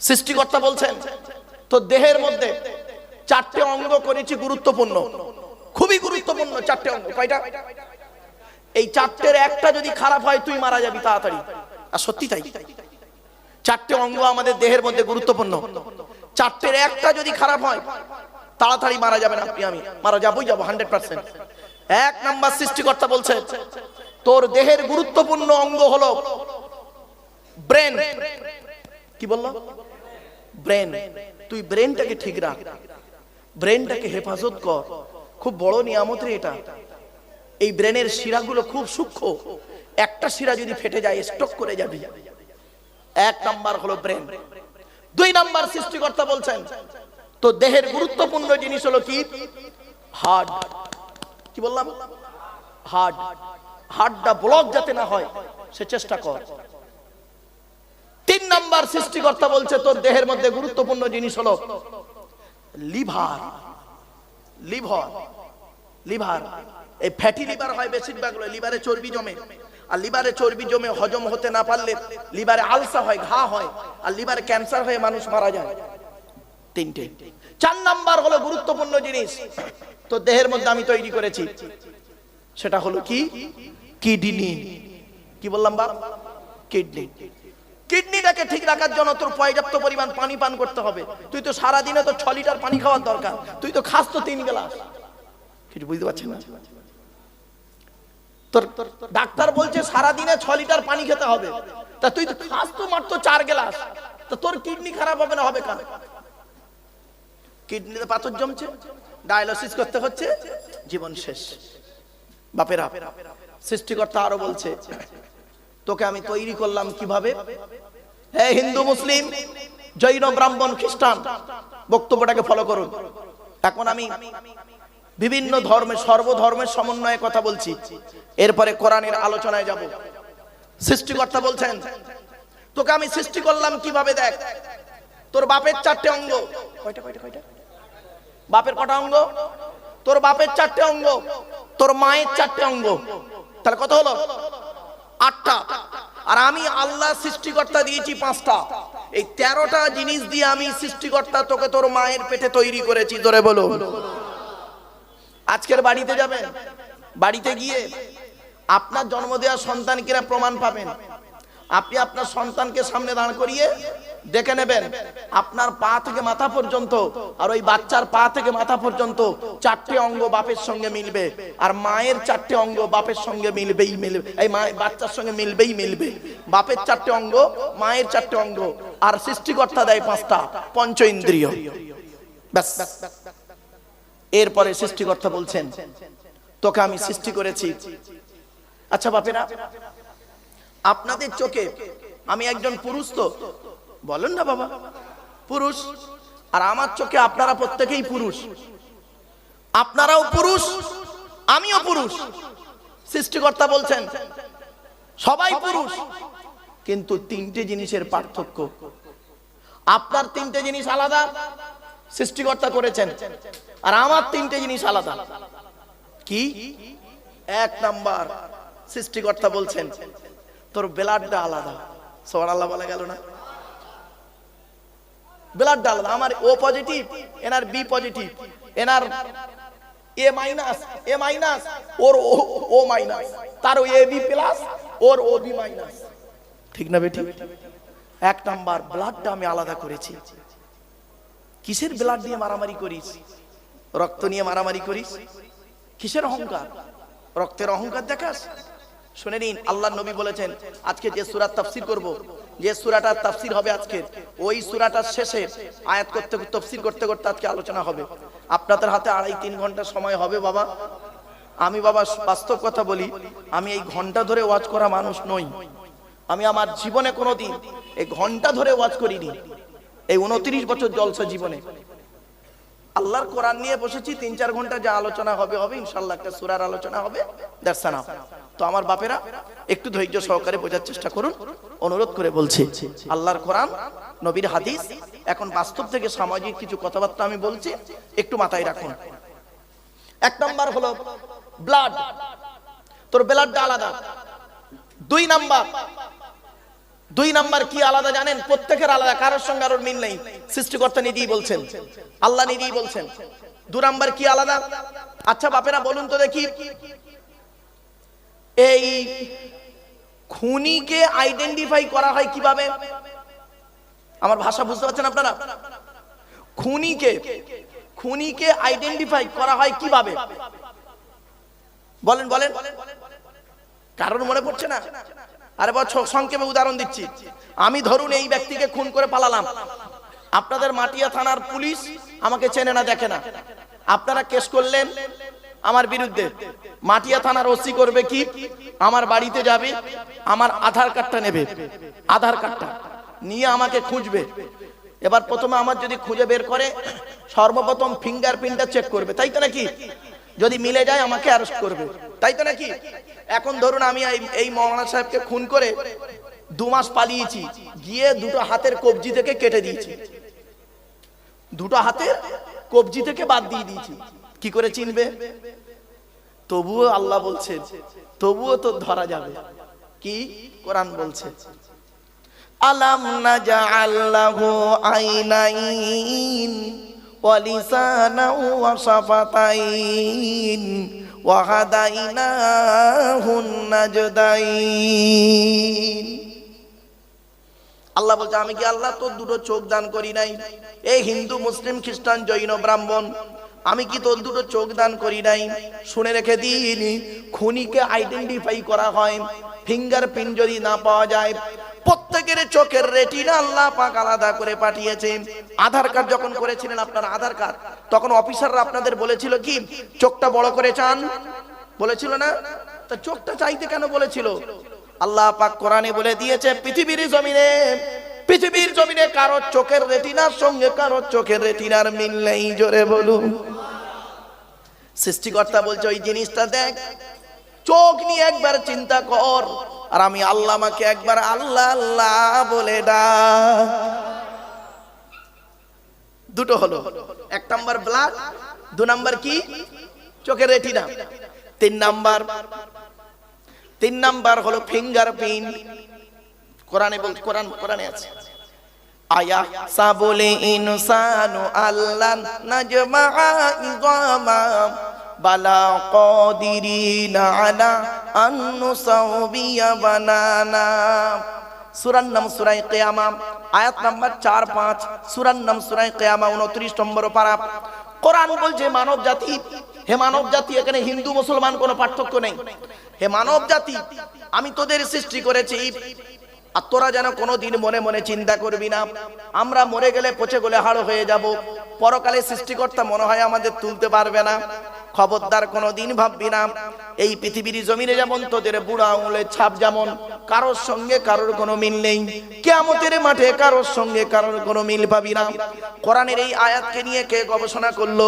সৃষ্টিকর্তা বলছেন তো দেহের মধ্যে চারটে অঙ্গ করেছি গুরুত্বপূর্ণ। খুবই গুরুত্বপূর্ণ চারটে অঙ্গ। কয়টা? এই চারটের একটা যদি খারাপ হয়, তুই মারা যাবি তাড়াতাড়ি। আর সত্যি তাই। চারটে অঙ্গ আমাদের দেহের মধ্যে গুরুত্বপূর্ণ। চারটের একটা যদি খারাপ হয়, তাড়াতাড়ি মারা যাবেন আপনি, আমি। মারা যাবই যাব, হান্ড্রেড পার্সেন্ট। এক নাম্বার সৃষ্টিকর্তা বলছে, তোর দেহের গুরুত্বপূর্ণ অঙ্গ হলো ব্রেন। কি বলল? ব্রেন তুই ব্রেনটাকে ঠিক রাখ। ব্রেনটাকে হেফাজত কর। খুব বড় নিয়ামত রে এটা। এই ব্রেনের শিরাগুলো খুব সূক্ষ্ম। একটা শিরা যদি ফেটে যায় স্টক করে যাবি। এক নাম্বার হলো ব্রেন দুই নাম্বার সৃষ্টিকর্তা বলছেন তো দেহের গুরুত্বপূর্ণ জিনিস হলো কি? হার্ট কি বললাম? হার্ট হার্টটা ব্লক যাতে না হয়, সে চেষ্টা কর। নাম্বার সৃষ্টিকর্তা বলছে, তোর দেহের মধ্যে গুরুত্বপূর্ণ জিনিস হলো লিভার। লিভার। লিভার। এই ফ্যাটি লিভার হয় বেশিরভাগ লিভারে চর্বি জমে। আর লিভারে চর্বি জমে হজম হতে না পারলে লিভারে আলসা হয়, ঘা হয়, আর লিভারে ক্যান্সার হয়ে মানুষ মারা যায়। তিনটে। চার নাম্বার হলো গুরুত্বপূর্ণ জিনিস তো দেহের মধ্যে আমি তৈরি করেছি। সেটা হলো কি? কিডনি। কি বললাম বা কিডনি। কিডনিটাকে ঠিক রাখার জন্য তোর পর্যাপ্ত পরিমাণ পানি পান করতে হবে। তুই তো সারা দিনে তো ছ লিটার পানি খাওয়ার দরকার। তুই তো খাস তো তিন গ্লাস। কিছু বুঝতে পারছেন না? তোর ডাক্তার বলছে সারা দিনে ছ লিটার পানি খেতে হবে। তা তুই তো খাস তো মাত্র চার গ্লাস। তা তোর কিডনি খারাপ হবে না, হবে কার কিডনিতে পাথর জমছে, ডায়ালিসিস করতে হচ্ছে, জীবন শেষ। বাপেরা, সৃষ্টিকর্তা আরও বলছে তোকে আমি তৈরি করলাম কীভাবে? হ্যাঁ হিন্দু মুসলিম, জৈন, ব্রাহ্মণ, খ্রিস্টান, বক্তব্যটাকে ফলো করুন। এখন আমি বিভিন্ন ধর্মের, সর্বধর্মের সমন্বয়ে কথা বলছি। এরপরে কোরআনের আলোচনায় যাব। সৃষ্টিকর্তা বলছেন, তোকে আমি সৃষ্টি করলাম কীভাবে দেখ? তোর বাপের চারটে অঙ্গ। কয়টা কয়টা কয়টা? বাপের কটা অঙ্গ? তোর বাপের চারটে অঙ্গ, তোর মায়ের চারটে অঙ্গ। তাহলে কত হলো? আটটা। আর আমি আল্লাহ সৃষ্টিকর্তা দিয়েছি পাঁচটা। এই তেরোটা জিনিস দিয়ে আমি সৃষ্টিকর্তা তোকে তোর মায়ের পেটে তৈরি করেছি ধরে বলো। আজকের বাড়িতে যাবেন? বাড়িতে গিয়ে আপনার জন্ম দেওয়া সন্তান কিনা প্রমাণ পাবেন। আপনি আপনার সন্তানকে সামনে দাঁড় করিয়ে দেখে নেবেন, আপনার পা থেকে মাথা পর্যন্ত আর ওই বাচ্চার পা থেকে মাথা পর্যন্ত চারটে অঙ্গ বাপের সঙ্গে মিলবে, আর মায়ের চারটে অঙ্গ বাপের সঙ্গে মিলবেই মিলবে, এই মা, বাচ্চার সঙ্গে মিলবেই মিলবে। বাপের চারটে অঙ্গ, মায়ের চারটে অঙ্গ, আর সৃষ্টিকর্তা দেয় পাঁচটা, পঞ্চ ইন্দ্রিয়। ব্যাস। এরপরে সৃষ্টিকর্তা বলছেন, তোকে আমি সৃষ্টি করেছি। আচ্ছা বাপেরা আপনাদের চোখে আমি একজন পুরুষ তো। বলেন না বাবা। পুরুষ। আর আমার চোখে আপনারা প্রত্যেকেই পুরুষ। আপনারাও পুরুষ, আমিও পুরুষ। সৃষ্টিকর্তা বলছেন, সবাই পুরুষ। কিন্তু তিনটে জিনিসের পার্থক্য। আপনার তিনটে জিনিস আলাদা, সৃষ্টিকর্তা করেছেন। আর আমার তিনটে জিনিস আলাদা। কি? এক নাম্বার, সৃষ্টিকর্তা বলছেন তোর ব্লাডটা আলাদা। সবার আল্লাহ বলা গেল না? ব্লাডটা আলাদা। আমার ও পজিটিভ এনার বি পজিটিভ এনার এ মাইনাস এ মাইনাস ওর ও মাইনাস তার এ বি প্লাস ওর ও বি মাইনাস ঠিক না বেটি? এক নাম্বার, ব্লাডটা আমি আলাদা করেছি। কিসের ব্লাড দিয়ে মারামারি করিস? রক্ত নিয়ে মারামারি করিস? কিসের অহংকার? রক্তের অহংকার দেখাস? শুনে নিন আল্লাহ নবী বলেছেন, আজকে যে সুরাত তাফসির করব, যে সুরাটার তাফসির হবে আজকে, ওই সুরাটার শেষে আয়াত করতে, তফসির করতে করতে আজকে আলোচনা হবে। আপনাদের হাতে আড়াই তিন ঘণ্টা সময় হবে বাবা। আমি বাবা বাস্তব কথা বলি, আমি এই ঘণ্টা ধরে ওয়াজ করা মানুষ নই। আমি আমার জীবনে কোনোদিন এই ঘণ্টা ধরে ওয়াজ করিনি। এই উনত্রিশ বছর জলসা জীবনে। আল্লাহর কোরআন নিয়ে বসেছি, তিন চার ঘণ্টা যা আলোচনা হবে হবে ইনশাল্লাহ একটা সুরার আলোচনা হবে। দর্শনা তো আমার বাপেরা একটু ধৈর্য সহকারে বোঝার চেষ্টা করুন, অনুরোধ করে বলছি, আল্লাহর কোরআন, নবীর হাদিস, এখন বাস্তব থেকে সামাজিক কিছু কথাবার্তা আমি বলছি, একটু মাথায় রাখুন। এক নাম্বার হলো ব্লাড তোর ব্লাডটা আলাদা। দুই নাম্বার দুই নাম্বার কি আলাদা জানেন? প্রত্যেকের আলাদা, কারোর সঙ্গে কারোর মিল নেই। সৃষ্টিকর্তা নিজেই বলছেন, আল্লাহ নিজেই বলছেন। দু নাম্বার কি আলাদা? আচ্ছা বাপেরা, বলুন তো দেখি। এই খুনিকে আইডেন্টিফাই করা হয় কীভাবে? আমার ভাষা বুঝতে পারছেন আপনারা? খুনিকে খুনিকে আইডেন্টিফাই করা হয় কীভাবে? বলেন বলেন। কারণ মনে পড়ছে না? আরে বছ সংক্ষেপে উদাহরণ দিচ্ছি। আমি ধরুন এই ব্যক্তিকে খুন করে পালালাম। আপনাদের মাটিয়া থানার পুলিশ আমাকে চেনে না, দেখে না। আপনারা কেস করলেন আমার বিরুদ্ধে। মাটিয়া থানার ওসি করবে কি? আমার বাড়িতে যাবে, আমার আধার কার্ডটা নেবে। আধার কার্ডটা নিয়ে আমাকে খুঁজবে। এবার প্রথমে আমার যদি খুঁজে বের করে, সর্বপ্রথম ফিঙ্গারপ্রিন্টটা চেক করবে। তাই তো নাকি? যদি মিলে যায়, আমাকে অ্যারেস্ট করবে। তাই তো নাকি? এখন ধরুন আমি এই- মৌলানা সাহেবকে খুন করে দু মাস পালিয়েছি, গিয়ে দুটো হাতের কবজি থেকে কেটে দিয়েছি। দুটো হাতের কবজি থেকে বাদ দিয়ে দিয়েছি। কি করে চিনবে? তবুও আল্লাহ বলছে, তবুও তো ধরা যাবে। কি? কোরআন বলছে, আলাম আইনাইন শাফাতাইন ওয়া হাদাইনাহুন নাজদাইন। আল্লাহ বলছে, আমি কি আল্লাহ তোর দুটো চোখ দান করি নাই? এই হিন্দু, মুসলিম, খ্রিস্টান, জৈন, ব্রাহ্মণ আমি কি তোর দুটো চোখ দান করি নাই? শুনে রেখে দিইনি খুনিকে আইডেন্টিফাই করা হয়। ফিঙ্গার প্রিন্ট যদি না পাওয়া যায়, প্রত্যেকের চোখের রেটিনা আল্লাহ পাক আলাদা করে পাঠিয়েছে। আধার কার্ড যখন করেছিলেন আপনার আধার কার্ড তখন অফিসাররা আপনাদের বলেছিল কি, চোখটা বড় করে চান। বলেছিল না? তা চোখটা চাইতে কেন বলেছিল? আল্লাহ পাক কোরআনে বলে দিয়েছে, পৃথিবীর জমিনে পৃথিবীর জমিনে কারও চোখের রেটিনার সঙ্গে কারও চোখের রেটিনার মিল নেই, জোরে বলুন। সৃষ্টিকর্তা বলছে, ওই জিনিসটা দেখ, চোখ নিয়ে একবার চিন্তা কর, আর আমি আল্লাহ আমাকে একবার আল্লাহ আল্লাহ বলে ডাক। দুটো হলো, এক নাম্বার ব্লাড, দু নাম্বার কি? চোখের রেটিনা। তিন নাম্বার তিন নাম্বার হলো ফিঙ্গারপ্রিন্ট। কোরআনে কোরআন কোরআনে আছে। আয়া সুরাই আয়াত চার পাঁচ সুরাই উনত্রিশ কোরআন বলছে, মানব জাতি, হে মানব জাতি, এখানে হিন্দু, মুসলমান কোনো পার্থক্য নেই। হে মানব জাতি, আমি তোদের সৃষ্টি করেছি আর তোরা যেন কোনোদিন মনে মনে চিন্তা করবি না। আমরা মরে গেলে পচে গলে হাড় হয়ে যাব। পরকালে সৃষ্টিকর্তা মনে হয় আমাদের তুলতে পারবে না। খবরদার কোনোদিন ভাববি না। এই পৃথিবীর জমিনে যেমন তোদের বুড়া আঙুলের ছাপ যেমন কারোর সঙ্গে কারোর কোনো মিল নেই। কেমতের মাঠে কারোর সঙ্গে কারোর কোনো মিল পাবি না। কোরআনের এই আয়াতকে নিয়ে কে গবেষণা করল?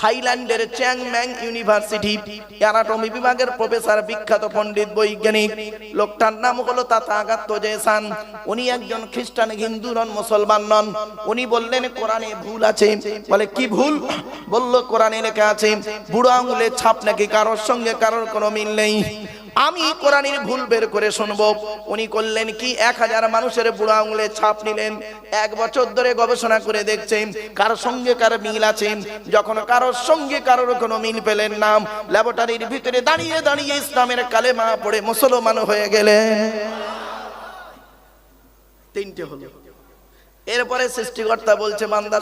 থাইল্যান্ডের চ্যাংম্যাং ইউনিভার্সিটি, অ্যানাটমি বিভাগের প্রফেসর বিখ্যাত পণ্ডিত বৈজ্ঞানিক। লোকটার নাম হলো তাতাগাত্ত জেসান। উনি একজন খ্রিস্টান, হিন্দু নন, মুসলমান নন। উনি বললেন, কোরআনে ভুল আছে। বলে, কি ভুল? বলল, কোরআনে লেখা আছে, বুড়ো আঙুলের ছাপ নাকি কারোর সঙ্গে কারোর কোনো মিল নেই। আমি কোরআনের ভুল বের করে শুনব। উনি করলেন কি? এক হাজার মানুষের বুড়া আঙুলের ছাপ নিলেন। এক বছর ধরে গবেষণা করে দেখছেন, কার সঙ্গে কার মিল আছে। যখন কারোর সঙ্গে কারোর কোনো মিল পেলেন না, ল্যাবরেটরির ভিতরে দাঁড়িয়ে দাঁড়িয়ে ইসলামের কালেমা পড়ে মুসলমান হয়ে গেলেন। তিনটে হলো। এরপরে সৃষ্টিকর্তা বলছে, বান্দা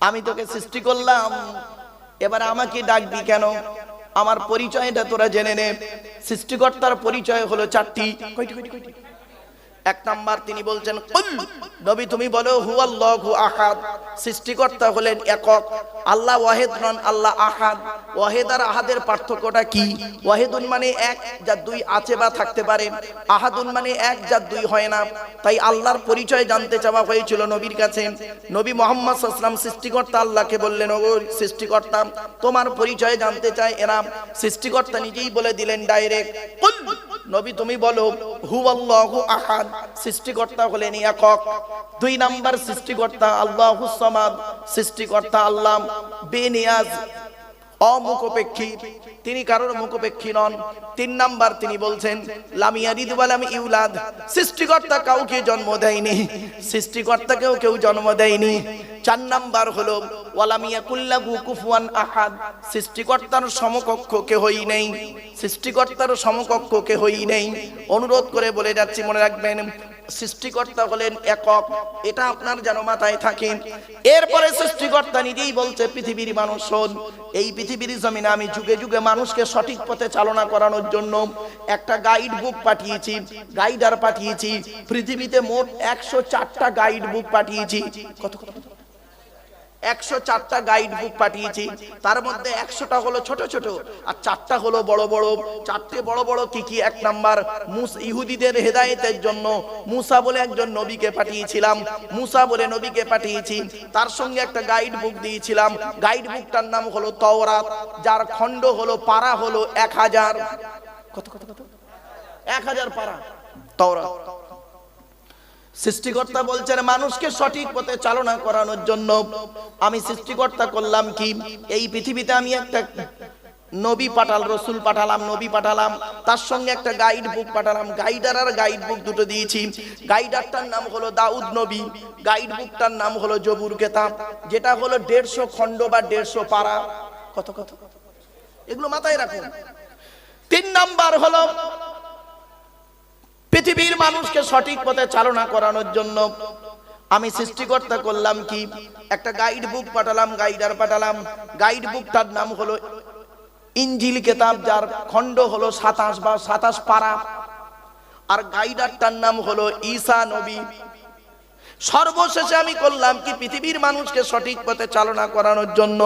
আমি তোকে সৃষ্টি করলাম, এবার আমাকে ডাকবি কেন? আমার পরিচয়টা তোরা জেনে নে সৃষ্টিকর্তার পরিচয় হলো চারটি কয়টি, কয়টি, কয়টি? এক নাম্বার তিনি বলছেন, কুল, নবী তুমি বলো হু আল্লাহু আহাদ। সৃষ্টিকর্তা হলেন একক। আল্লাহ ওয়াহেদ নন, আল্লাহ আহাদ। ওয়াহেদ আর আহাদের পার্থক্যটা কি? ওয়াহেদুন মানে এক যা দুই আছে বা থাকতে পারে। আহাদুন মানে এক যা দুই হয় না। তাই আল্লাহর পরিচয় জানতে চাওয়া হয়েছিল নবীর কাছে। নবী মোহাম্মদ সাল্লাম সৃষ্টিকর্তা আল্লাহকে বললেন ও সৃষ্টিকর্তা, তোমার পরিচয় জানতে চায় এরা। সৃষ্টিকর্তা নিজেই বলে দিলেন, ডাইরেক্ট নবী তুমি বলো হু আল্লাহু আহাদ। সৃষ্টিকর্তা হলেন একক। দুই নাম্বার সৃষ্টিকর্তা আল্লাহ সমাদ সৃষ্টিকর্তা আল্লাহ বেনিয়াজ অমুখপেক্ষী। তিনি কারোর মুখপেক্ষী নন। তিন নাম্বার তিনি বলছেন, লামিয়ারিদ ওয়ালাম ইউলাদ। সৃষ্টিকর্তা কাউকে জন্ম দেয়নি। সৃষ্টিকর্তাকেও কেউ জন্ম দেয়নি। চার নাম্বার হলো ওয়ালামিয়া কুল্লাহু কুফুয়ান আহাদ। সৃষ্টিকর্তার সমকক্ষ কেহই নেই। সৃষ্টিকর্তার সমকক্ষ কেহই নেই। অনুরোধ করে বলে যাচ্ছি, মনে রাখবেন সৃষ্টিকর্তা হলেন একক। এটা আপনার যেন মাথায় থাকে। এরপরে সৃষ্টিকর্তা নিজেই বলছে, পৃথিবীর মানুষ হন এই পৃথিবীর জমিনে আমি যুগে যুগে মানুষকে সঠিক পথে চালনা করানোর জন্য একটা গাইড বুক পাঠিয়েছি গাইডার পাঠিয়েছি। পৃথিবীতে মোট একশো চারটা গাইড বুক পাঠিয়েছি। কত কত? একশো চারটা গাইড বুক পাঠিয়েছি। তার মধ্যে একশোটা হলো ছোট ছোট, আর চারটা হলো বড় বড়। চারটে বড় বড় কি কি? এক নাম্বার, মুস ইহুদিদের হেদায়েতের জন্য মুসা বলে একজন নবীকে পাঠিয়েছিলাম। মুসা বলে নবীকে পাঠিয়েছি। তার সঙ্গে একটা গাইড বুক দিয়েছিলাম। গাইড বুকটার নাম হলো তওরাত, যার খণ্ড হলো পারা হলো এক হাজার। কত কত কত? এক হাজার পারা। তওরাত। সৃষ্টিকর্তা বলছেন, মানুষকে সঠিক পথে চালনা করানোর জন্য আমি সৃষ্টিকর্তা করলাম কি? এই পৃথিবীতে আমি একটা নবী পাঠাল, রসুল পাঠালাম, নবী পাঠালাম, তার সঙ্গে একটা গাইড বুক পাঠালাম, গাইডার আর গাইড বুক দুটো দিয়েছি। গাইডারটার নাম হলো দাউদ নবী, গাইড বুকটার নাম হলো জবুর কেতাব, যেটা হলো দেড়শো খণ্ড বা দেড়শো পাড়া কত কত? এগুলো মাথায় রাখুন তিন নাম্বার হলো পৃথিবীর মানুষকে সঠিক পথে চালনা করানোর জন্য আমি সৃষ্টিকর্তা করলাম কি? একটা গাইড বুক পাঠালাম গাইডার পাঠালাম। গাইড বুকটার নাম হলো ইঞ্জিল কেতাব, যার খণ্ড হলো সাতাশ বা সাতাশ পাড়া আর গাইডারটার নাম হলো ঈসা নবী। সর্বশেষে আমি করলাম কি পৃথিবীর মানুষকে সঠিক পথে চালনা করানোর জন্য,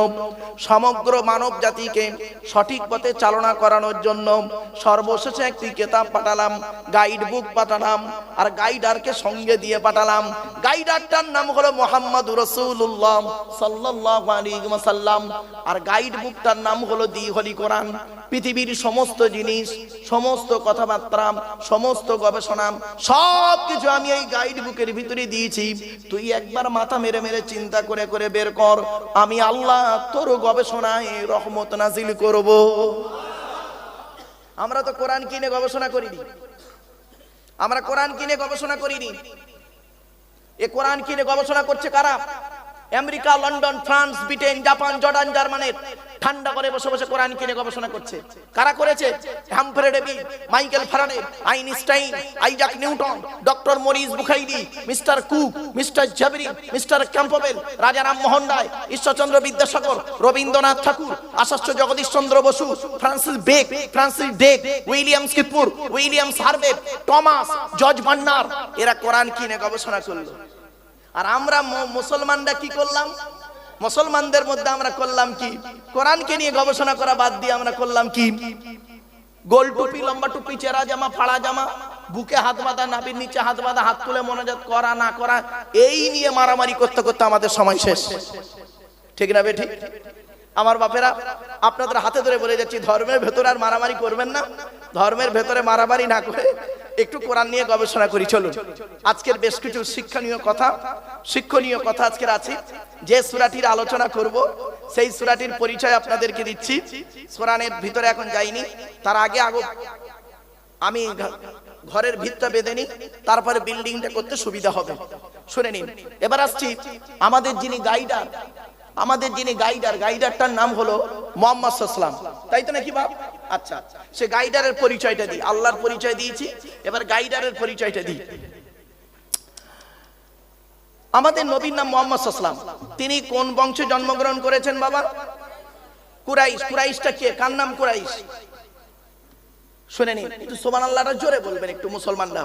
সমগ্র মানব জাতিকে সঠিক পথে চালনা করানোর জন্য সর্বশেষে একটি কেতাব পাঠালাম গাইড বুক পাঠালাম, আর গাইডারকে সঙ্গে দিয়ে পাঠালাম। গাইডারটার নাম হলো মোহাম্মদ রসুল্লাহ সাল্লাহ আর গাইড বুকটার নাম হলো দি হলি কোরআন। পৃথিবীর সমস্ত জিনিস, সমস্ত কথাবার্তা, সমস্ত গবেষণা সব কিছু আমি এই গাইড বুকের ভিতরে দিয়েছি। তুই একবার মাথা মেরে মেরে চিন্তা করে করে বের কর, আমি আল্লাহ তোর গবেষণায় রহমত নাজিল করব। আমরা তো কোরআন কিনে গবেষণা করিনি। আমরা কোরআন কিনে গবেষণা করিনি। এ কোরআন কিনে গবেষণা করছে কারা? America, London, France, Britain, Japan, Jordan জার্মানের ঠান্ডা করে বসে বসে কোরআন কিনে গবেষণা করছে। কারা করেছে? Humphry Davy Michael Faraday Einstein, Isaac Newton, doctor Maurice Bucaille, mister Cook, mister Jabri mister Campbell, Raja Rammohan Roy, Ishwarchandra Vidyasagar, Rabindranath Tagore, আশাস্য Jagadish Chandra Bose, Francis bake, Francis Drake, William স্কিপুর উইলিয়াম সার্ভে টমাস, জর্জ ভান্ডার এরা কোরআন কিনে গবেষণা করল। আর আমরা মুসলমানরা কি করলাম? মুসলমানদের মধ্যে আমরা করলাম কি? কোরআনকে নিয়ে গবেষণা করা বাদ দিয়ে আমরা করলাম কি? গোল টুপি, লম্বা টুপি, চেরা জামা, ফাড়া জামা, বুকে হাত বাঁধা নাবির নিচে হাত বাঁধা, হাত তুলে মনোজাত করা, না করা, এই নিয়ে মারামারি করতে করতে আমাদের সময় শেষ। ঠিক না বেঠি? আমার বাপেরা, আপনাদের হাতে ধরে বলে যাচ্ছি, ধর্মের ভেতরে আর মারামারি করবেন না। ধর্মের ভেতরে মারামারি না করে একটু কোরআন নিয়ে গবেষণা করি, চলুন। আজকের বেশ কিছু শিক্ষণীয় কথা শিক্ষণীয় কথা আজকের আছে যে সুরাটির আলোচনা করব, সেই সুরাটির পরিচয় আপনাদেরকে দিচ্ছি। কোরআনের ভিতরে এখন যাইনি, তার আগে আগে আমি ঘরের ভিতটা বেঁধে নিই, তারপরে বিল্ডিংটা করতে সুবিধা হবে। শুনে নিন। এবার আসছি আমাদের যিনি গাইডার আমাদের যিনি গাইডার, গাইডারটার নাম হলো মোহাম্মদ সাল্লাম তাই তো নাকি বাপ? আচ্ছা সে গাইডারের পরিচয়টা দিই, আল্লাহর পরিচয় দিয়েছি, এবার গাইডারের পরিচয়টা দিই। আমাদের নবীর নাম মোহাম্মদ সাল্লাম তিনি কোন বংশে জন্মগ্রহণ করেছেন বাবা? কুরাইশ, কুরাইশটা কে? কার নাম কুরাইশ? শুনে নিন, একটু সোমান আল্লাহটা জোরে বলবেন একটু মুসলমানরা।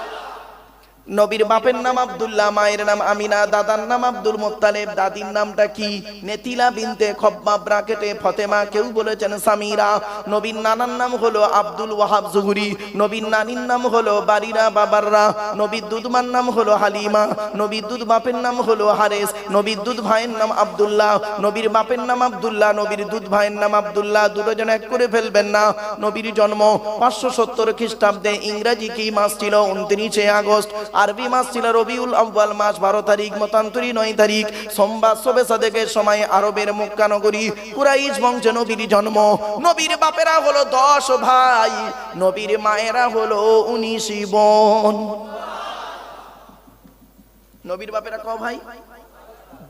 নবীর বাপের নাম আব্দুল্লাহ, মায়ের নাম আমিনা, দাদার নাম আব্দুল মোত্তালেব, দাদির নামটা কি? নেতিলা বিনতে খব্বা ব্রাকেটে ফতেমা, কেউ বলেছেন সামিরা। নবীর নানার নাম হলো আব্দুল ওয়াহাব জুহুরি। নবীর নানির নাম হলো বারিরা বাবাররা। নবীর দুধমার নাম হলো হালিমা। নবীর দুধ বাপের নাম হলো হারেস। নবীর দুধ ভাইয়ের নাম আব্দুল্লাহ। নবীর বাপের নাম আব্দুল্লাহ, নবীর দুধ ভাইয়ের নাম আব্দুল্লাহ। দুটোজন এক করে ফেলবেন না। নবীর জন্ম পাঁচশো সত্তর খ্রিস্টাব্দে ইংরাজি কি মাস ছিল? উনত্রিশে আগস্ট। আরবি মাস ছিল রবিউল আব্বাল মাস, বারো তারিখ, মতান্তরি নয় তারিখ। সোমবার সবে সাদেকের সময় আরবের মক্কা নগরী কুরাইশ বংশে নবীর জন্ম। নবীর বাপেরা হলো দশ ভাই, নবীর মায়েরা হলো উনিশ বোন। নবীর বাপেরা ক ভাই?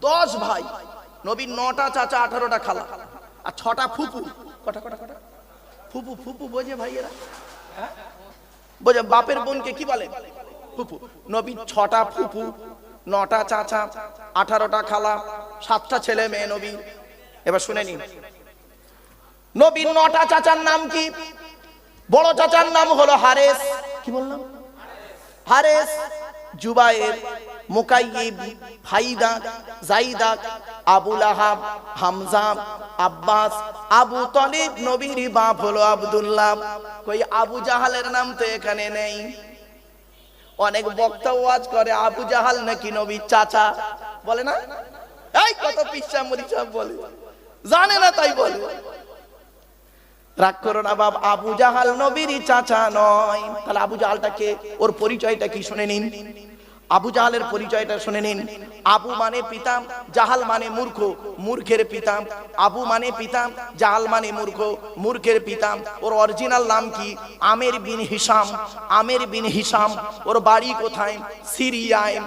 দশ ভাই। নবীর নটা চাচা, আঠারোটা খালা, আর ছটা ফুপু। কটা কটা কটা? ফুপু ফুপু বোঝে ভাইয়েরা? হ্যাঁ? বোঝে, বাপের বোনকে কি বলে? ফুপু। নবীর ছটা ফুপু, নটা চাচা, আঠারোটা খালা, সাতটা ছেলে মেয়ে নবী। এবার শুনে নিন। নবীর নটা চাচার নাম কি? বড় চাচার নাম হলো হারেস। কি বললাম? Hares, Zubair Mukaib Faida, Zaida, Abul আহাব, হামজা, আব্বাস, আবু তলিব, নবীর বাপ হলো আব্দুল্লাহ। কই আবু জাহালের নাম তো এখানে নেই। অনেক বক্তা ওয়াজ করে, আবু জাহাল নাকি নবীর চাচা? বলে না? এই কত পিসা মরিচা বলে। জানে না তাই বলে। রাগ করো না বাব আবু জাহাল নবীর চাচা নয়। তাহলে আবু জাহালটাকে, ওর পরিচয়টা কি শুনে নিন? আবু জাহালের পরিচয়টা শুনে নিন। আবু মানে পিতাম জাহাল মানে মূর্খ, মূর্খের পিতাম আবু মানে পিতাম জাহাল মানে মূর্খ, মূর্খের পিতাম ওর অরিজিনাল নাম কি? আমের বিন হিসাম। আমের বিন হিসাম, ওর বাড়ি কোথায়? সিরিয়ায়।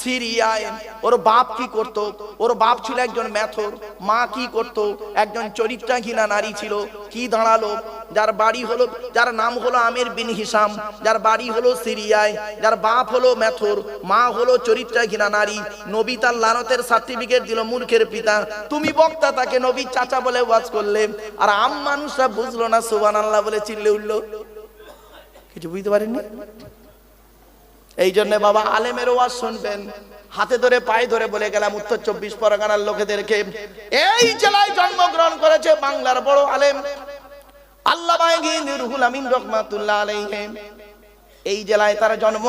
সিরিয়ায়। ওর বাপ কি করত? ওর বাপ ছিল একজন ম্যাথর, মা কি করত? একজন চরিত্রাহীনা নারী ছিল। কি দাঁড়াল? যার বাড়ি হলো, যার নাম হলো আমের বিন হিসাম, যার বাড়ি হলো সিরিয়ায়, যার বাপ হলো ম্যাথর মা হলো চরিত্রাহীনা নারী। নবী তার লানতের সার্টিফিকেট দিল মূর্খের পিতা। তুমি বক্তা তাকে নবী চাচা বলে ওয়াজ করলে। আর আম মানুষরা বুঝলো না সুবান আল্লাহ বলে চিল্লে উঠল। কিছু বুঝতে পারেননি? এই জন্য বাবা আলেমের ওয়াজ শুনবেন। হাতে ধরে, পায়ে ধরে বলে গেলাম, উত্তর চব্বিশ পরগনার লোকেদেরকে এই জেলায় জন্মগ্রহণ করেছে বাংলার বড় আলেম। আল্লাহ আমিন রহমাতুল্লাহ আলাইহিম। এই জেলায় তার জন্ম।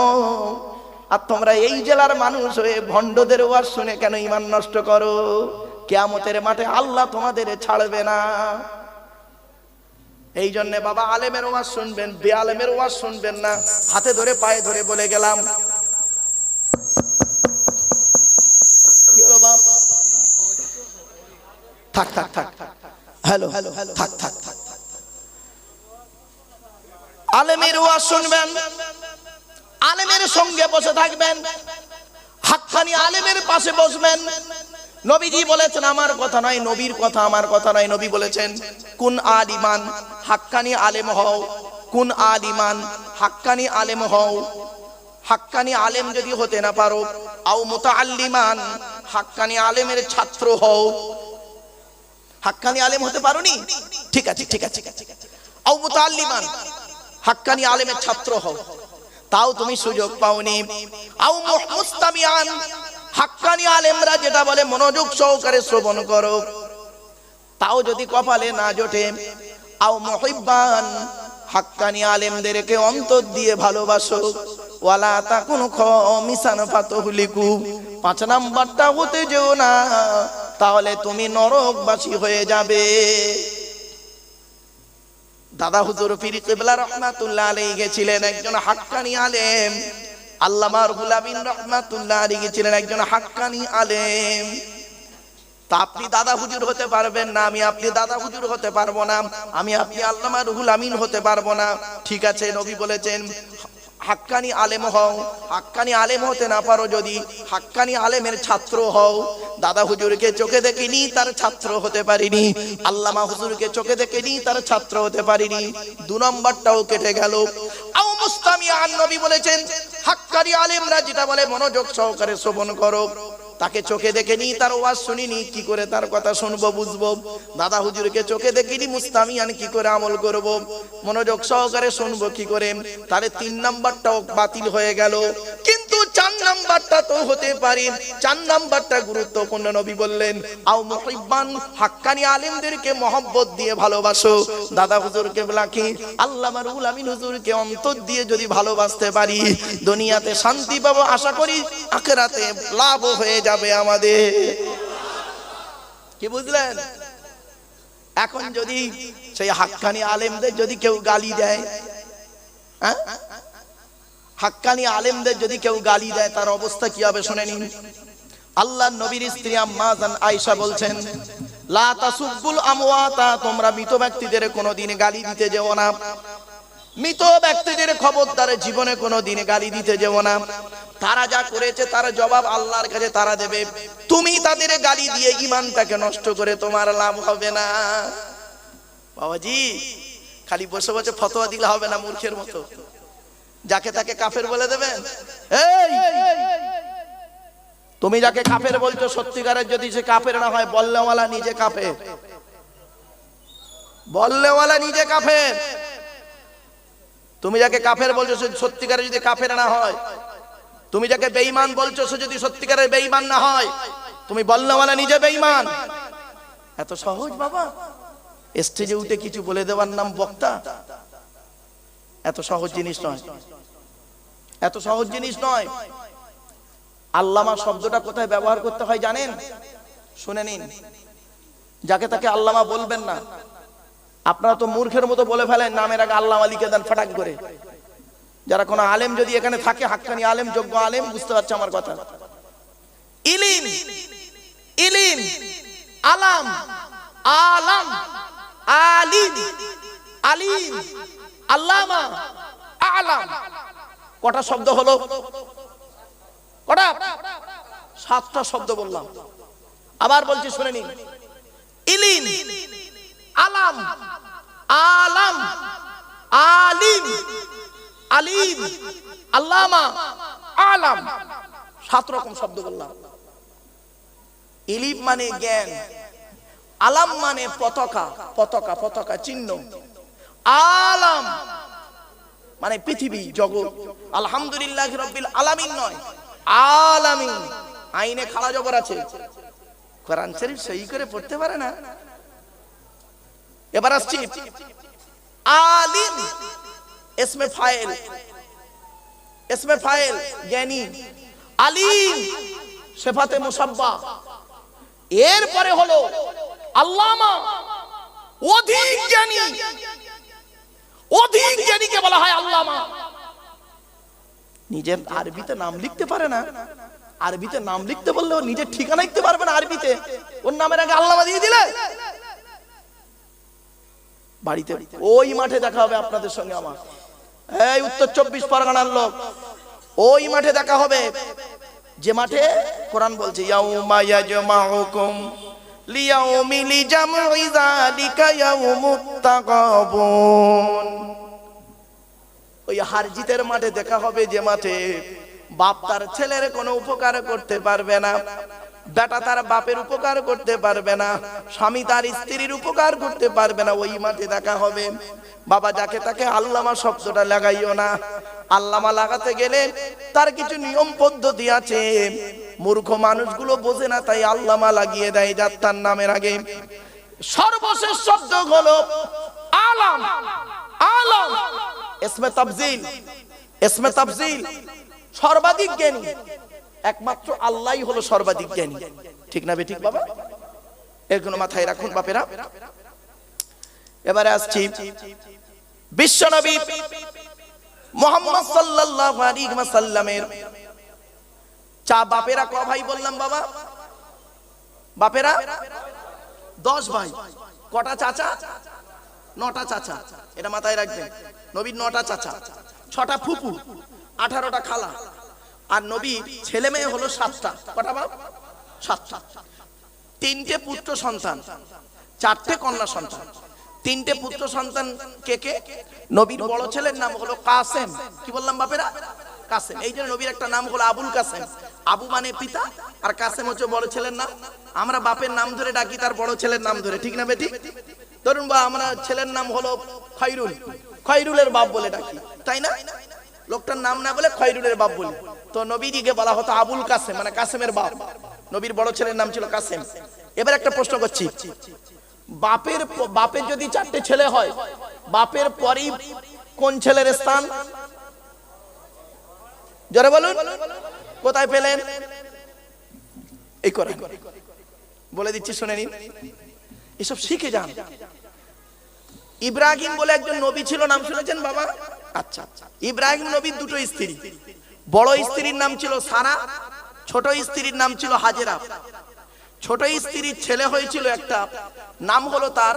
আর তোমরা এই জেলার মানুষ হয়ে ভণ্ডদের ওয়াজ শুনে কেন ইমান নষ্ট করো? কেয়ামতের মাঠে আল্লাহ তোমাদের ছাড়বে না। এই জন্য বাবা আলেমের ওয়াজ শুনবেন বে আলেমের ওয়াজ শুনবেন না। হাতে ধরে, পায়ে ধরে বলে গেলাম? থাক থাক থাক। Hello hello. থাক থাক থাক। আলেমের ওয়াজ শুনবেন। আলেমের সঙ্গে বসে থাকবেন। হাক্কানি আলেমের পাশে বসবেন। নবীজি বলেছেন, আমার কথা নয়, নবীর কথা, আমার কথা নয়। নবী বলেছেন, কোন আলিমান হাক্কানি আলেম হও। কোন আলিমান হাক্কানি আলেম হও। হাক্কানি আলেম যদি হতে না পারো, আও মুতাআল্লিমান হাক্কানি আলেমের ছাত্র হও। হাক্কানি আলেম হতে পারোনি? ঠিক আছে ঠিক আছে। ঠিক আছে আও মুতাআল্লিমান হাক্কানি আলেমের ছাত্র হও। তাও তুমি সুযোগ পাওনি। আও মুস্তামিয়ান, হাক্কানি আলেমরা যেটা বলে, মনোযোগ সহকারে শ্রবণ করো। তাও যদি কপালে না জোটে, আও মুহিব্বান, হাক্কানি আলেমদেরকে অন্তর দিয়ে ভালোবাসো। ওয়ালা তা কোন মিশান ফাতহুলিকু, পাঁচ নাম্বারটা হতে যেও না, তাহলে তুমি নরকবাসী হয়ে যাবে। দাদা হুজুর পীর কেবলা রহমাতুল্লাহ আলী গেছিলেন, একজন হাক্কানি আলেম। আল্লামার গুলাবিন রহমাতুল্লাহ আলী গেছিলেন, একজন হাক্কানি আলেম। তা আপনি দাদা হুজুর হতে পারবেন না, আমি আপনি দাদা হুজুর হতে পারব না, আমি আপনি আল্লামা রুহুল আমিন হতে পারব না। ঠিক আছে, নবী বলেছেন হাক্কানি আলেম হও, হাক্কানি আলেম হতে না পারো যদি হাক্কানি আলেমের ছাত্র হও। দাদা হুজুরকে চোখে দেখিনি, তার ছাত্র হতে পারিনি। আল্লামা হুজুরকে চোখে দেখিনি, তার ছাত্র হতে পারিনি। দু নম্বরটাও কেটে গেল। নবী বলেছেন, হাক্কানি আলেমরা যেটা বলে মনোযোগ সহকারে শ্রবণ করো। তাকে চোখে দেখেনি, তার ওয়াজ শুনিনি, কি করে তার কথা শুনব বুঝব? দাদা হুজুরকে চোখে দেখিনি, মুস্তামিয়ান কি করে আমল করব? মনোযোগ সহকারে শুনব কি করে? তাহলে তিন নাম্বারটাও বাতিল হয়ে গেল। কিন্তু চার নাম্বারটা তো হতে পারে। চার নাম্বারটা গুরুত্বপূর্ণ নবী বললেন, আও মুহিব্বান, হাক্কানি আলেমদেরকে মহব্বত দিয়ে ভালোবাসো। দাদা হুজুরকে লাখি আল্লামা রুহুল আমিন হুজুরকে অন্তর দিয়ে যদি ভালোবাসতে পারি, দুনিয়াতে শান্তি পাবো, আশা করি আখেরাতে লাভ হয়ে যাবে আমাদের। কি বুঝলেন? এখন যদি সেই হাক্কানি আলেমদের যদি কেউ গালি দেয় হ্যাঁ? হাক্কানি আলেমদের যদি কেউ গালি দেয়, তার অবস্থা কি হবে শুনে নিন। আল্লাহ নবীর স্ত্রী আম্মা জান আয়েশা বলছেন, লা তাসুব্বুল আমওয়াতা, তোমরা মৃত ব্যক্তিদের কোনোদিন গালি দিতে যেও না। মৃত ব্যক্তিদের খবরদার জীবনে কোনো দিন গালি দিতে যেও না। তারা যা করেছে তার জবাব আল্লাহর কাছে তারা দেবে। তুমি তাদের গালি দিয়ে ইমানটাকে নষ্ট করে তোমার লাভ হবে না। বাবাজি, খালি বসে বসে ফতোয়া দিলে হবে না মূর্খের মতো। যাকে তাকে কাফের বলে দেবেন তুমি যাকে কাফের বলছো, সত্যিকারের যদি সে কাফের না হয়, বললেওয়ালা নিজে কাফের। বললেওয়ালা নিজে কাফের। তুমি যাকে কাফের বলছো সে সত্যিকারের যদি কাফের না হয়, তুমি যাকে বেঈমান বলছো সে যদি সত্যিকারের বেঈমান না হয়, তুমি বললেওয়ালা নিজে বেঈমান। এত সহজ বাবা। স্টেজে উঠে কিছু বলে দেওয়ার নাম বক্তা। এত সহজ জিনিস নয়। এত সহজ জিনিস নয়। আল্লামা শব্দটা কোথায় ব্যবহার করতে হয় জানেন? শুনে নিন। যাকে তাকে আল্লামা বলবেন না। আপনারা তো মূর্খের মতো বলে ফেলেন, নামের আগে আল্লামা লিখে দেন ফাটাক করে। যারা কোনো আলেম যদি এখানে থাকে, হাক্কানি আলেম, যোগ্য আলেম, বুঝতে পারছে আমার কথা। ইলিম ইলিম, আলাম আলাম, আলিম আলিম, আল্লামা, আলাম। কটা শব্দ হলো? কটা? সাতটা শব্দ বললাম। আবার বলছি, শুনে নিন। ইলিম, আলাম আলাম, আলিম আলিম, আল্লামা, আলাম। সাত রকম শব্দ বললাম। ইলিম মানে জ্ঞান, আলাম মানে পতাকা পতাকা পতাকা চিহ্ন। আলাম মানে পৃথিবী, জগৎ। আলহামদুলিল্লাহ রব্বিল আলামিন নয়, আলামিন। আইনে খালা জবর আছে। কোরআন শরীফ সহি করে পড়তে পারে না। এবার আসছি। আলিম, এসমে ফাইল এসমে ফাইল জ্ঞানী। আলিম, সেফাতে মুসাব্বা। এরপরে হলো আল্লামা, অধিক জ্ঞানী। অধিক জ্ঞানীকে বলা হয় আল্লামা। নিজের আরবিতে নাম লিখতে পারে না। আরবিতে নাম লিখতে বললে ও নিজের ঠিকানা লিখতে পারবে না আরবিতে। ওর নামের আগে আল্লামা দিয়ে দিলে। বাড়িতে। ওই মাঠে দেখা হবে আপনাদের সঙ্গে আমার। এই উত্তর চব্বিশ পরগনার লোক, ওই মাঠে দেখা হবে। যে মাঠে কোরআন বলছে ওই হারজিতের মাঠে দেখা হবে যে মাঠে বাপ তার ছেলের কোনো উপকার করতে পারবে না। বেটা তার বাপের উপকার করতে পারবে না, স্বামী তার স্ত্রীর উপকার করতে পারবে না, ওই মাঠে দেখা হবে। বাবা যাকে তাকে আল্লামা শব্দটা লাগাইও না, আল্লামা লাগাতে গেলে তার কিছু নিয়ম পদ্ধতি আছে। মূর্খ মানুষগুলো বোঝে না, তাই আল্লামা লাগিয়ে দেয় যার তার নামের আগে। সর্বশেষ শব্দ হলো আলাম আলাম। এসমে তাফজিল এসমে তাফজিল। সর্বাধিক জ্ঞানী। একমাত্র আল্লাহই হলো সর্বাধিক জ্ঞানী। ঠিক না বে, ঠিক বাবা? এগুলো মাথায় রাখুন বাপেরা। এবারে আসছি বিশ্বনবী মোহাম্মদ সাল্লাল্লাহু আলাইহি ওয়াসাল্লামের চা বাপেরা ক ভাই বললাম বাবা? বাপেরা, দশ ভাই। কটা চাচা? নটা চাচা। এটা মাথায় রাখবেন। নবীর নটা চাচা। ছটা ফুপু। আঠারোটা খালা। আর নবী ছেলে মেয়ে হলো সাতটা। কটা বাপ? সাতটা। তিনটে পুত্র সন্তান, চারটে কন্যা সন্তান। তিনটে পুত্র সন্তান কে কে? নবীর বড় ছেলের নাম হলো কাসেম। কি বললাম বাপেরা? কাসেম। এই জন্য নবীর একটা নাম হলো আবুল কাসেম। আবু মানে পিতা, আর কাসেম হচ্ছে বড় ছেলের নাম। আমরা বাপের নাম ধরে ডাকি, তার বড় ছেলের নাম ধরে। ঠিক না বেটি? ধরুন বা আমরা ছেলের নাম হলো খৈরুল খৈরুলের বাপ বলে ডাকি। তাই না? লোকটার নাম না বলে খৈরুলের বাপ বলি। তো নবীদিকে বলা হতো আবুল কাসেম মানে কাসেমের বাপ। নবীর বড় ছেলের নাম ছিল কাসেম। এবার একটা প্রশ্ন করছি। বাপের বাপের যদি চারটে ছেলে হয়, বাপের পরেই কোন ছেলের স্থান? জোরে বলুন। কোথায় পেলেন? এই করে বলে দিচ্ছি, শুনে নিন। এসব শিখে যান। ইব্রাহিম বলে একজন নবী ছিল, নাম শুনেছেন বাবা? আচ্ছা আচ্ছা। ইব্রাহিম নবীর দুটো স্ত্রী। বড় স্ত্রীর নাম ছিল সারা, ছোট স্ত্রীর নাম ছিল হাজেরা। ছোট স্ত্রীর ছেলে হয়েছিল একটা, নাম হলো তার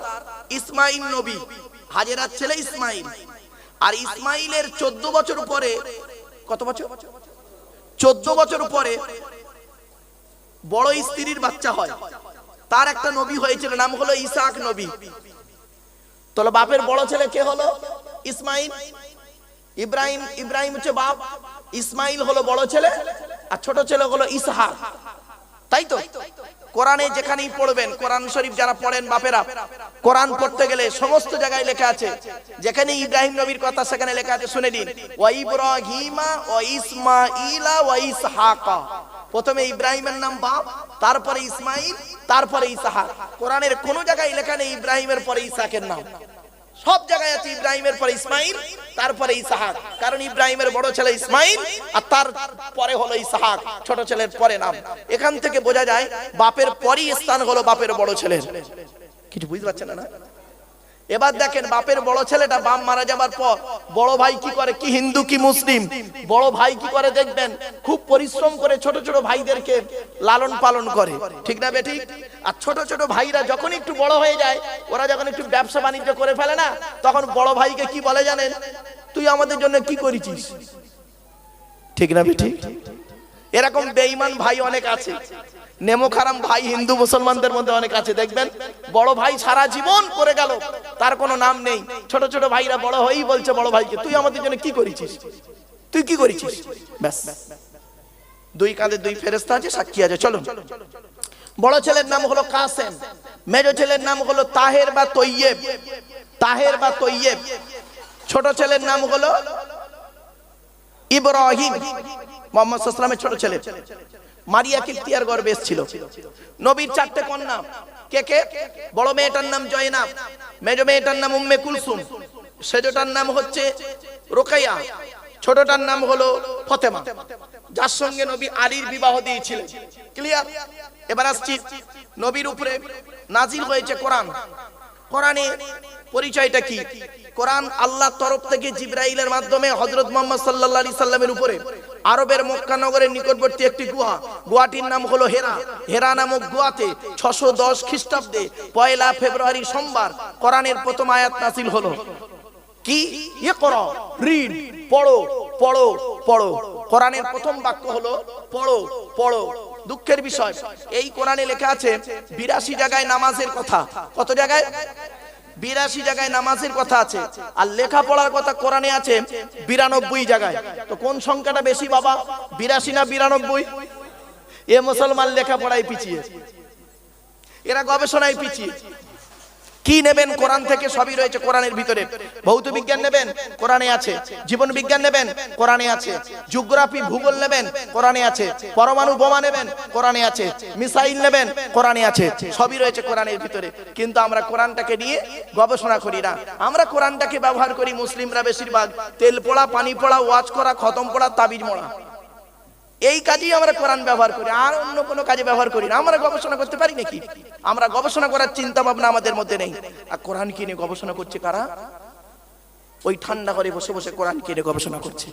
ইসমাইল নবী, হাজেরার ছেলে ইসমাইল। আর ইসমাইলের চোদ্দ বছর পরে, কত বছর? চোদ্দ বছর পরে বড় স্ত্রীর বাচ্চা হয়। তার একটা নবী হয়েছিল, নাম হলো ইসাক নবী। তাহলে বাপের বড় ছেলে কে হলো? ইসমাইল। ইব্রাহিম ইব্রাহিম হচ্ছে বাপ। ইসমাইল হলো বড় ছেলে আর ছোট ছেলে হলো ইসহাক। তাই তো? কোরআনে যেখানেই পড়বেন, কোরআন শরীফ যারা পড়েন বাপেরা, কোরআন পড়তে গেলে সমস্ত জায়গায় লেখা আছে। যেখানে ইব্রাহিম নবীর কথা সেখানে লেখা আছে, শুনে নিন। ওয়া ইব্রাহিমা ওয়া ইসমাঈলা ওয়া ইসহাকা। প্রথমে ইব্রাহিমের নাম বাপ, তারপরে ইসমাইল, তারপরে ইসহাক। কোরআনের কোন জায়গায় লেখা নেই ইব্রাহিমের, পরে ইসহাকের নাম। সব জায়গায় আছে ইব্রাহিমের পরে ইসমাইল, তারপরে ইসাহাক। কারণ ইব্রাহিমের বড় ছেলে ইসমাইল আর তার পরে হলো ইসাহাক, ছোট ছেলের পরে নাম। এখান থেকে বোঝা যায় বাপের পরই স্থান হলো বাপের বড় ছেলের। কিছু বুঝতে পারছেন না এবার দেখেন বাপের বড় ছেলেটা বাপ মারা যাবার পর বড় ভাই কি করে? কি হিন্দু, কি মুসলিম? বড় ভাই কি করে দেখবেন? খুব পরিশ্রম করে ছোট ছোট ভাইদেরকে লালন পালন করে। ঠিক না বেটি? আর ছোট ছোট ভাইরা যখন একটু বড় হয়ে যায়, ওরা যখন একটু ব্যবসা বাণিজ্য করে ফেলে না, তখন বড় ভাইকে কি বলে জানেন? তুই আমাদের জন্য কি করেছিস? ঠিক না বেটি? এরকম বেঈমান ভাই অনেক আছে। নেমো খারাম ভাই হিন্দু মুসলমানদের মধ্যে অনেক আছে, দেখবেন? বড় ভাই সারা জীবন করে গেল, তার কোনো নাম নেই। ছোট ছোট ভাইরা বড় হয়েই বলছে, বড় ভাইকে, তুই আমাদের জন্য কি করেছিস? তুই কি করেছিস? ব্যাস। দুই কাঁধে দুই ফেরেস্তা আছে, সাক্ষী আছে চলো বড় ছেলের নাম হলো কাসেম, মেজো ছেলের নাম হলো তাহের বা তৈয়েব, তাহের বা তৈয়েব। ছোট ছেলের নাম হলো ইব্রাহিম মোহাম্মদ সাল্লামের ছোট ছেলে। মারিয়া কিপ্তিয়ার গর্বে এসেছিল। নবীর চারটে কন্যা। কে কে? বড় মেয়েটার নাম জয়নাব। মেজ মেয়েটার নাম উম্মে কুলসুম। সেজটার নাম হচ্ছে রোকাইয়া। ছোটটার নাম হলো ফতেমা। যার সঙ্গে নবী আলীর বিবাহ দিয়েছিলেন। ক্লিয়ার এবার আসছি নবীর উপরে নাজিল হয়েছে কোরআন। কোরআনে পরিচয়টা কি? কোরআন আল্লাহর তরফ থেকে জিব্রাইলের মাধ্যমে হজরত মোহাম্মদ আলাইহি সাল্লামের উপরে আরবের মক্কা নগরের নিকটবর্তী একটি গুহা। গুহাটির নাম হলো হেরা। হেরা নামক গুহাতে 610 খ্রিস্টাব্দে পয়লা ফেব্রুয়ারি সোমবার কোরআনের প্রথম আয়াত নাসিল হলো। কি? ইয়ে করো রিড পড়ো পড়ো পড়ো। কোরআনের প্রথম বাক্য হলো পড়ো পড়ো। দুঃখের বিষয়। এই কোরআনে লেখা আছে, বিরাশি জায়গায় নামাজের কথা। কত জায়গায়? বিরাশি জায়গায় নামাজের কথা আছে। আর লেখা পড়ার কথা কোরআনে আছে, বিরানব্বই জায়গায়। তো কোন সংখ্যাটা বেশি বাবা? বিরাশি না বিরানব্বই? এ মুসলমান লেখাপড়ায় পিছিয়ে। এরা গবেষণায় পিছিয়ে। কি নেবেন? কোরআন থেকে সবই রয়েছে কোরআনের ভিতরে। ভৌত বিজ্ঞান নেবেন? কোরআনে আছে। জীবন বিজ্ঞান নেবেন? কোরআনে আছে। জিওগ্রাফি, ভূগোল নেবেন? কোরআনে আছে। পরমাণু বোমা নেবেন? কোরআনে আছে। মিসাইল নেবেন? কোরআনে আছে। সবই রয়েছে কোরআনের ভিতরে। কিন্তু আমরা কোরআনটাকে নিয়ে গবেষণা করি না। আমরা কোরআনটাকে ব্যবহার করি মুসলিমরা বেশিরভাগ। তেল পোড়া, পানি পোড়া, ওয়াজ করা, খতম পড়া, তাবিজ মোড়া। এই কাজেই আমরা কোরআন ব্যবহার করি, আর অন্য কোনো কাজে ব্যবহার করি না। আমরা গবেষণা করতে পারি নাকি? আমরা গবেষণা করার চিন্তা ভাবনা আমাদের মধ্যে নেই। আর কোরআন কিনে গবেষণা করছে কারা? ওই ঠান্ডা ঘরে বসে বসে কোরআন কিনে গবেষণা করছে?